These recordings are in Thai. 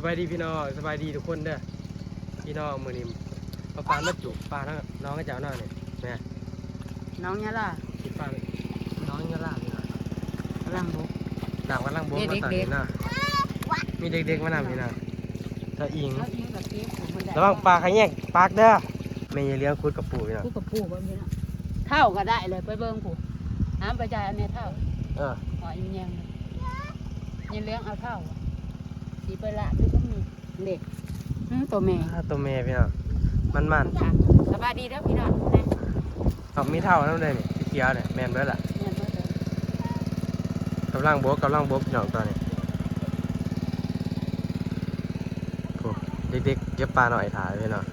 สบายดีพี่น้องสบายดีทุกคนเด้อพี่น้องมือนี้เอาปลามาจุปลาน้องน้องก็จะเอาหน้าเนี่ยแม่น้องเนี่ยล่ะคิดปลาน้องจะล่าพี่น้องกำลังบุกหนักวันล่างโบกเด็มากๆตัดนี่นะมีเด็กๆมานำพี่น้องถ้าอิงแล้วยิงกับเก็บผมมันได้ระวังปลาขยแยกปากเด้อแม่อย่าเลี้ยงคุดกับปู่พี่น้องกูกับปู่แบบนี้นะเท่าก็ได้เลยไปเบิ่งปู่น้ำไปจ่ายอันเนี้ยเท่าเออหอยยังยังยังเลี้ยงเอาเท่า สีไปละหรือก็มีเด็กอืมตัวแม่ถ้าตัวแม่พี่น้องมันมันค่ะสบายดีแล้วพี่น้องนะๆเขามีเท่านั่นเลยนี่สีเขียวเนี่ยแม่นเบิดล่ะเงินเพิ่มเลยกำลังโบกกำลังโบกพี่น้องตอนนี้โอ้เด็กๆเก็บปลาหน่อยถ่ายพี่น้อง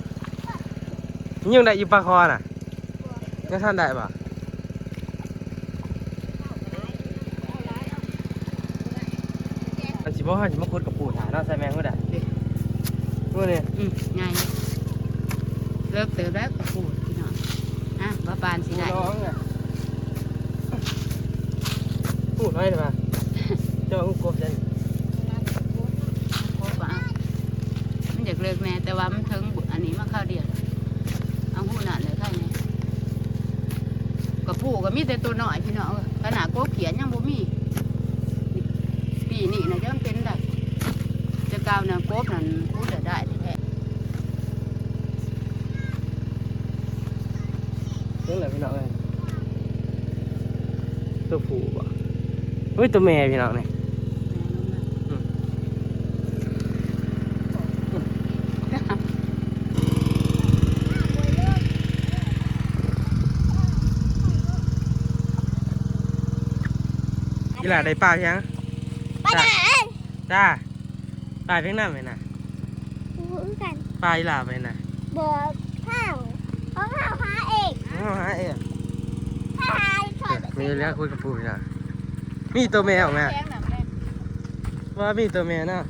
ยังได้อยู่ปลาคอน่ะยังท่านได้ปะ อันสิ บ่ฮันสิมาคุดกับปู่ถ่ายเนาะใส่แมงก็ได้มื้อนี้อืมไงเลิกเติมแล้วกับปู่พี่น้องอะว่าปานสิได้น้องอะพูดน้อยได้ป่ะเจ้าอุ้งกบจันครบอะมันอยากเลิกแน่แต่ว่ามันถึงอันนี้มาเข้าวเดียวเอาหูนั่นเลยเข้าเนี่ยกับปู่ก็มีแต่ตัวน้อยพี่น้องเอ้ยขนาดโกบเขียนยังบ่มี ปีนี้นะจะเป็นได้จะกาวนะโกบนั่นพูดได้แท้เรื่องอะไรพี่น้องเอ้ยตัวผู้บ่เฮ้ยตัวแม่พี่น้องนี่กีฬาได้ปลายัง ไปไหนจ้าปลาเพียงน้ำไหมนะหูกันปลาอีหลาไปนะบอข้าวเพราะข้าวหาเองอ๋อฮะเอ๋ถ้าหาถอดมีเรื่องคุยกับปู่พี่น้องมีตัวแม่ออกมาแข็งๆน่ะแม่ว่ามีตัวแม่เนาะ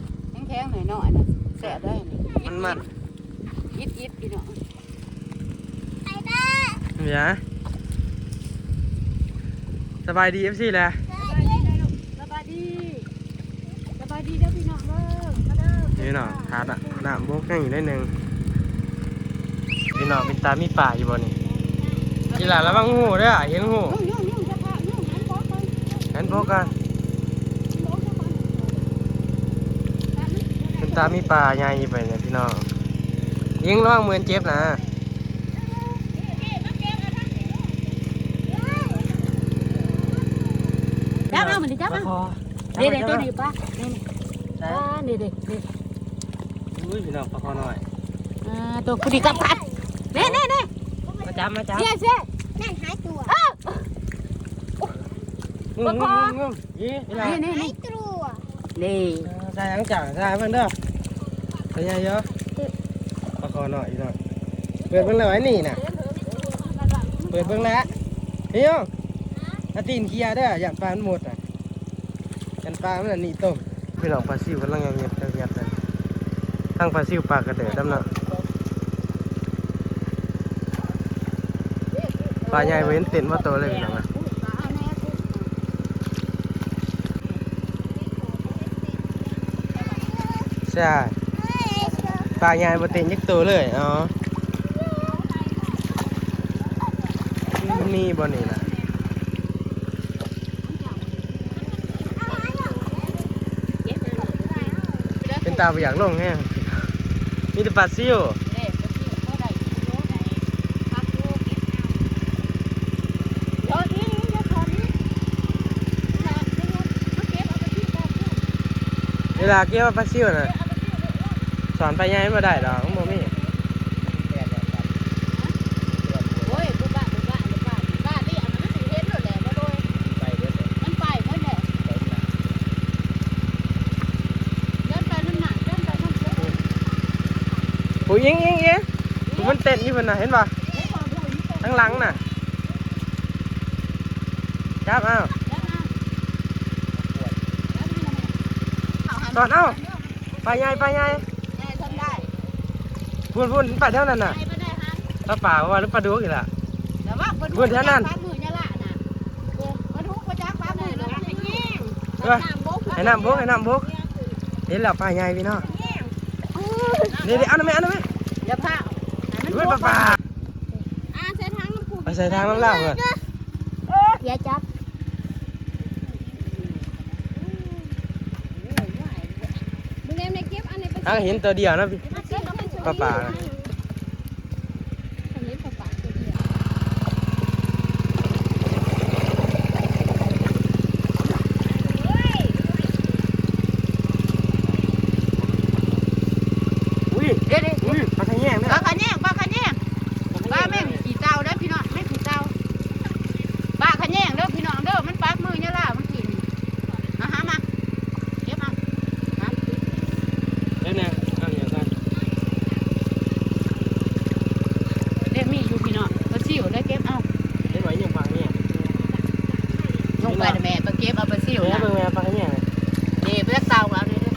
แข็งๆหน่อยหน่อยๆนะแสบได้นี่มันมันอิดอิดๆพี่น้องไอ้ต้าเดี๋ยวสบายดีเอฟซีแหละสบายดีนะลูกสบายดีสบายดีเด้อพี่น้องเด้อมา เด้อนี่เนาะทาดอะน้ำบกยังอยู่ได้หนึ่งพี่น้องเป็นตามีป่าอยู่บ่นี่กีฬาระวังหูเด้อเห็นหูยุ่งยุ่งยุ่งจะพายุ่งหันบอสไปเห็นพวกกันบอสจะไปเป็นตามีป่าใหญ่ไปเนี่ยพี่น้องยิงระวังมือเจ็บนะจับเอามันดิจับเอาคอเด็ดๆตัวนี้ป้านี่ใช่ป้านี่เด็ดเด็ด อุ้ยพี่น้องปลาคอหน่อยอ่าตัวผู้ดีกับกัดเน่เน่เน่มาจับมาจับเชี่ยเชี่ยนั่นหายตัวงุ้มงุ้มงุ้มยี่กีฬานี่นี่หายนี่ตัวนี่ใส่ทั้งจ่าใส่เพิ่งเด้อใส่ใหญ่เยอะปลาคอหน่อยพี่น้องเปิดเพิ่งเลยไว้นี่น่ะเปิดเบิ่งแล้วเฮ้ยอาตีนเคียเด้ออย่าปลามันหมดอะยันปลามันอันนี้ต้มพี่น้องปลาซิวกำลังเงียบๆเงียบๆเลย ทั้งปลาซิวปลากระเดือดำเนาะปลาใหญ่เว้นเต็นว่าโตเลยน้องนะใช่ปลาใหญ่บ่เต็นยักตัวเลยอ๋อมีบ่นี่นะเป็นตาบ่อยากลงแฮง มีแต่ปลาซิวเวลาเกี่ยวกับปลาซิวน่ะสอนไปยังไม่ได้ดอกมันบ่มี โอ้ยบุบ้าบุบ้าบุบ้าบ้าที่อันนั้นสิเห็นแล้วแหละบ่โดยมันไปเพิ่นแหละเดินไปนั่นน่ะเดินไปนั่นเดิน โอ้ยยิงยิงยิงมันเต้นอยู่เพิ่นน่ะเห็นป่ะทั้งหลังน่ะจับเอาสอนเอาไปใหญ่ไปใหญ่พูนพูนไป เท่านั้นน่ะปลาป่าว่าหรือปลาดุกอีกล่ะ เพิ่นเท่านั้น เออให้น้ำบกให้น้ำบกเห็นแล้วปลาใหญ่พี่น้อง เดี๋ยวเดี๋ยวเอาหน่อยไหมเอาหน่อยไหม อย่าพาให้มัน เฮ้ยป้าป้า อ่าใช้ทางน้ำปู ไปใส่ทางน้ำเหล้าเลย อย่าจับ มึงเอ็มในเก็บอันไหนไป อ่ะเห็นตัวเดียวนะพี่ เก็บเอาไป ป้าป่าน่ะ อันนี้ปลาป่าตัวเดียว อุ้ย เดี๋ยวเดี๋ยว อุ้ยปลาขะ บิ่งแม่ปลาขะแยงเลยนี่ไปเต่าเอาเลยเด้อ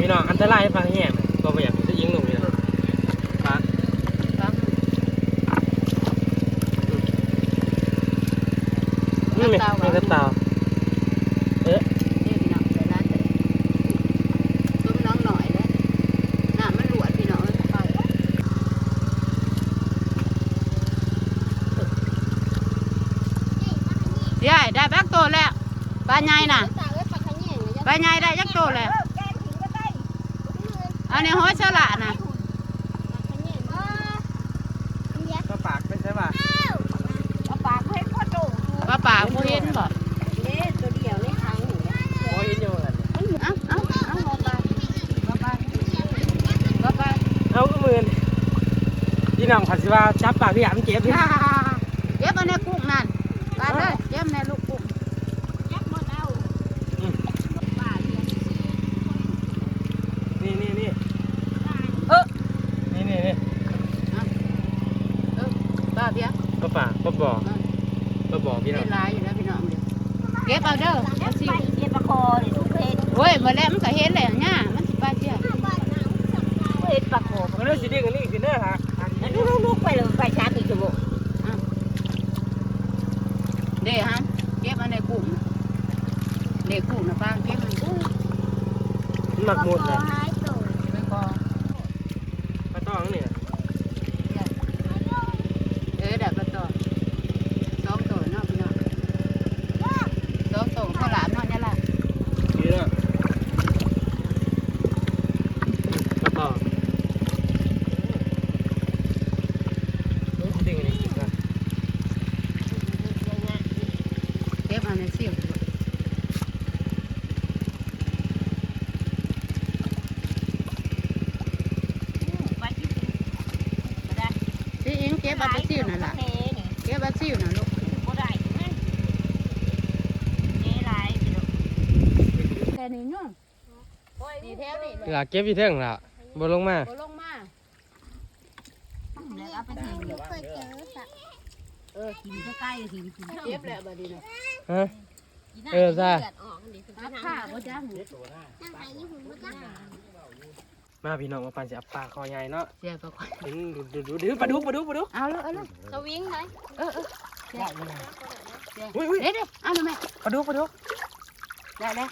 พี่น้องอันตรายปลาขะแยงเลยก็ไม่อยากจะยิงลงเลยนะปลาปักนี่ไหมนี่กระเต่าเอ๊ะ เดี๋ยวพี่น้องใส่ร้านเลยต้มน้องหน่อยเลยน้ำมันหลวดพี่น้องเลยไป ยายได้แบกโตแล้วปลาใหญ่น่ะตาเอ้ยปลาขะแยงเนี่ยปลาใหญ่ได้ยักโตแล้วอันนี้หัวฉลาดน่ะปลาปากไม่ใช่ป่ะปลาป่าให้พ่อโตปลาป่าผู้เห็นบ่เนี่ยตัวเดียวในทางหนูเนี่ยโอ้ยเห็นอยู่กันเอ้าเอ้าเอ้าปลาปลาปลาปลาปลาเอาก็มือนพี่น้องขัดสิว่าจับปลาพี่หามเจ็บพี่เก็บอันนี้กุ้งนั่นปลาเลยเก็บในลูกกุ้ง ยักษ์หมดเอาป่าเนี่ย นี่นี่นี่ เออ นี่นี่นี่ เออปลาเบี้ย ปลาป่าปลาบ่อปลาบ่อพี่น้อเป็งนลายอยู่แล้วพี่น้องเดี๋ยวเก็บเอาเด้อเอาสิเก็บปลาคอเนี่ยทุกเพศโอ้ยมาแล้วมันก็เห็นแล้วเนี่ยมันสิปลาเจียเพศปลาคอมันเลยสิเด็กอันนี้สิเด้อฮะลูกๆไปเลยไปชาร์จอีกชั่วโมงเด้ฮะเก็บอันนี้กุ้งเด็กกุ้งนะป้าเก็บมันกุ้งมันหมักหมดเลย หายตัว ไปก่อน ปลาต้องนี่ เออเดี๋ยวไปต่อสองตัวเนาะพี่น้องสองตัวข้าวหลามเนาะเนี่ยล่ะ นี่เด้อปลาต่อเฮ้ยสิเด็กอันนี้สิครับ เก็บอันนี้สิ ไปที่ก็ได้ พี่อิงเก็ บเอาไปซิวนั่นล่ะเน่นี่เก็บเอาซิวน่ะลูกก็ได้นั่นเน่หลายพี่น้องแต่นี่ยุ่งนี่แถวนี่เลยหลักเก็บอยู่เทิงล่ะบ่ลงมาบ่ลงมาแล้วเอาไปทิ้งหนูเคยเจอสัตว์เออทิ้งใกล้ๆทิ้งทิ้งเก็บแล้วบัดนี้น่ะฮะเออจ้ะออกนี่คือหักผ้าบ่จ้าหนูนั่งหายยี่หูจ้ะ มาพี่น้องมาปั่นสิเอาปลาคอใหญ่เนาะเสียก็ค่อยเห็นดูดูดูดูปลาดุกปลาดุกปลาดุกเอาเลยเอาเลยสวิงเลยเออเอออุ้ยอุ้ยเด็ดเด็ดเอาหน่อยแม่ปลาดุกปลาดุกได้แล้ว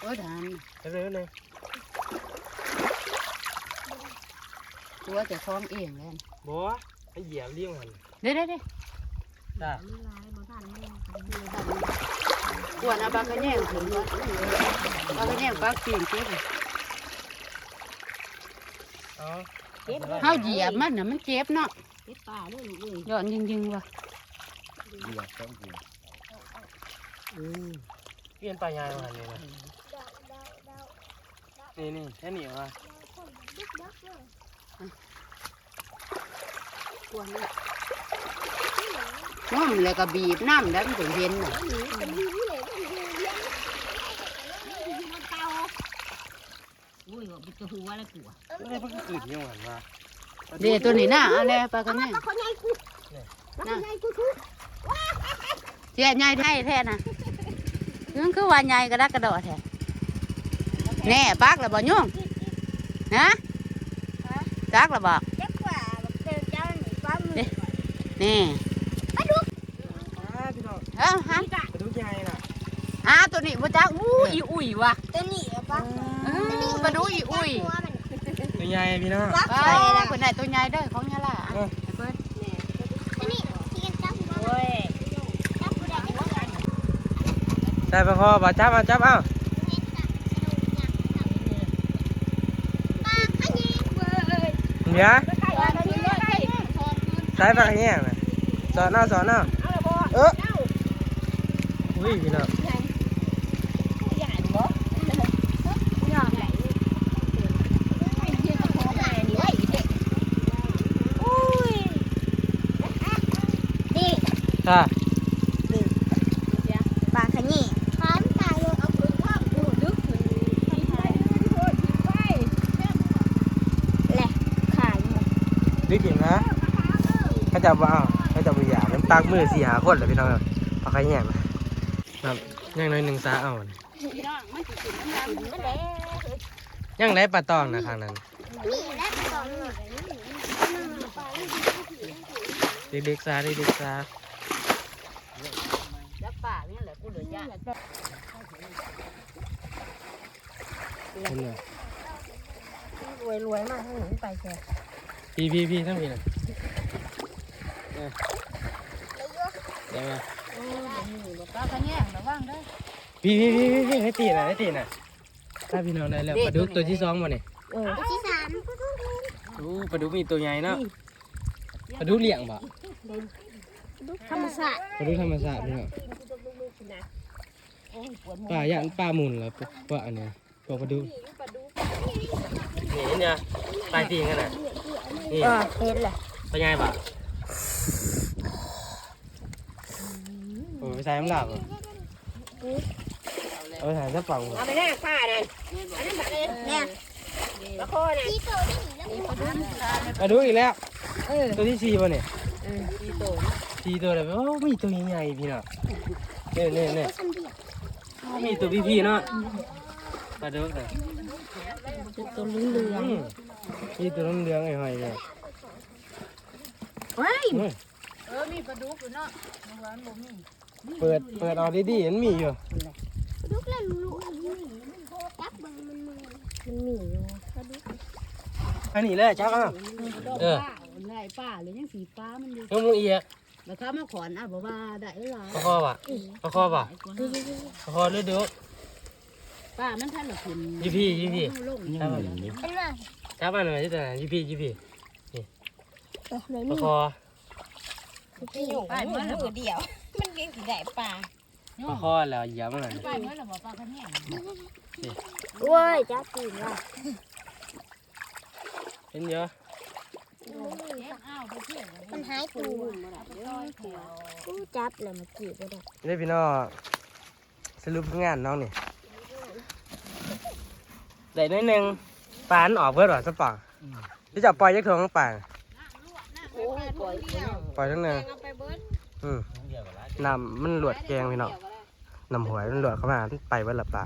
โอ้ยทานเร็วๆเลยตัวจะคล้องเองเลยบ่ไอ้เหยียบเลี้ยงมันเด็ดเด็ดเด็ดจ้ากวนเอาปลากระแยงถึงด้วยปลากระแยงปลาปีนเก็บอ๋อ เฮาเหยียบมันน่ะมันเจ็บเนาะติดป่าด้วยลูกเอ้ยย้อนยิงๆว่ะอืมเปลี่ยนปลาใหญ่มาเนี่ยนะนี่นี่แค่นี้วะน้ำแล้วก็บีบน้ำแล้วมันถึงเย็นน่ะ อุ้ยว่าเป็นตัวหัวแล้วกลัวไม่ได้เพิ่งอื่นยังหวานว่าเดี๋ยวตัวนี้น่ะเอาแล้วปลากระแยงคนใหญ่กูคนใหญ่กูทุกเสียใหญ่ไทยแท้น่ะมันคือว่าใหญ่กระดักกระโดดแท้แน่ปักแล้วบ่ยุ่งนะจักแล้วบ่เจ็บกว่าเจอเจ้าหนูป้ามือนี่อ่าพี่น้องเอ้าฮะปลาดุกใหญ่น่ะอ่าตัวนี้บ่จักอู้อีอุ่ยว่ะตัวนี้ป้าเออ ปลาดุอีอุ้ยตัวใหญ่พี่น้องไปเพิ่นได้ตัวใหญ่เด้อของยาล่ะอะเออให้เพิ่นอันนี้ที่กันจับหัวมันจับหัวได้ไหมได้ปลาคอบ่จับเอาจับเอาปากขยี้เว้ยเดี๋ยวปากขยี้เลยใส่ปลาแห้งน่ะสอนเอาสอนเอาเอออุ้ยพี่น้อง อุ้ยนี่ ค่ะปากขยี้พร้อมตายเลยเอาปืนข้ามดูดึกขึ้นแหละขายหมดดึกอีกนะเขาจับว่าเอาเขาจับวิญญาณมันปากมือสี่หาคนเลยพี่น้องปลาไข่แห้งนะครับยังน้อยหนึ่งซาเอาน่ะมันได้ยังไรปลาตองนะข้างนั้นนี่แหละสอนหน่อยเด็กๆซาเด็กๆซา กูเหลือยาเห็นเลยรวยรวยมากทั้งหนูไปแค่พี่พี่พี่ทั้งพี่นะเออเดี๋ยวมาโอ้ยนี่บ่ปลาคะแยงระวังเด้อพี่พี่พี่พี่พี่ให้ตีน่ะให้ตีน่ะถ้าพี่น้องได้แล้วปลาดุกตัวที่สองมาเนี่ยเออตัวที่สามโอ้ปลาดุกมีตัวใหญ่เนาะปลาดุกเลี้ยงบ่ธรรมศาสตร์ปลาดุกธรรมชาติพี่น้อง ปลาย่านปลาหมุนเหรอปลาอันเนี้ยปลาปลาดุกนี่เนี่ยปลาตีกันน่ะนี่เออเห็นแหละปลาใหญ่ป่ะโอ้ยไปใส่น้ำหลับเหรอเอาไปใส่น้ำเปล่าเหรอเอาไปแน่ป้านั่นเนี่ยปลาโคน่ะที่โตได้หนีแล้วปลาดุกอีกแล้วเออตัวที่สี่ป่ะเนี่ยเออที่โตสี่ตัวเลยโอ้มีตัวใหญ่ๆพี่น้องเนี่ยเนี่ยเนี่ยทำเดียวมีตัวพี่ๆเนาะปลาดุกน่ะตัวเหลืองอืมมีตัวเหลืองๆไอ้หอยเนี่ยเฮ้ยอืมเออ มีปลาดุกอยู่เนาะหวานบ่มีเปิด เปิดเอาดีๆมันมีอยู่ลูกเล่นลูกนี่มันโคตรจับบังมันมือมันมีอยู่อันนี้เลยจับเอะเออไล่ป้าหรือยังสีฟ้ามันอยู่ยกมือเอีย แล้วเขามาขอนอะบอกว่าได้หลายปลาคอป่ะปลาคอป่ะปลาคอหรือดุกป้ามันท่านหรอกคุณยี่พี่ยี่พี่ลงจับมันเป็นไรจับมันหน่อยที่ตัวไหนยี่พี่ยี่พี่เออเลยปลานี่คอพี่อยู่ป้าเมื่อไหร่มือเดียว มันกินผีได้ปลาปลาคอแล้วเหยียบมันหน่อยป้าเมื่อไหร่บอกป้าคันแห้งโอ้ยจับตีนว่ะเห็นเยอะ อ้าวไปเที่ยวมันหายตัวกูจับเลยเมื่อกี้ก็ได้นี่พี่น้องสรุปงานน้องนี่ได้น้อยหนึ่งปลาอันออกเพื่อหรอสักป่าที่จะปล่อยยักษ์ทองทั้งป่าโอ้ยปล่อยปล่อยทั้งเนึงเอาไปเบิร์ดอืมน้ำมันหลวดแกงพี่น้องน้ำหวยมันหลวดเข้ามามันไปเบิดละป่า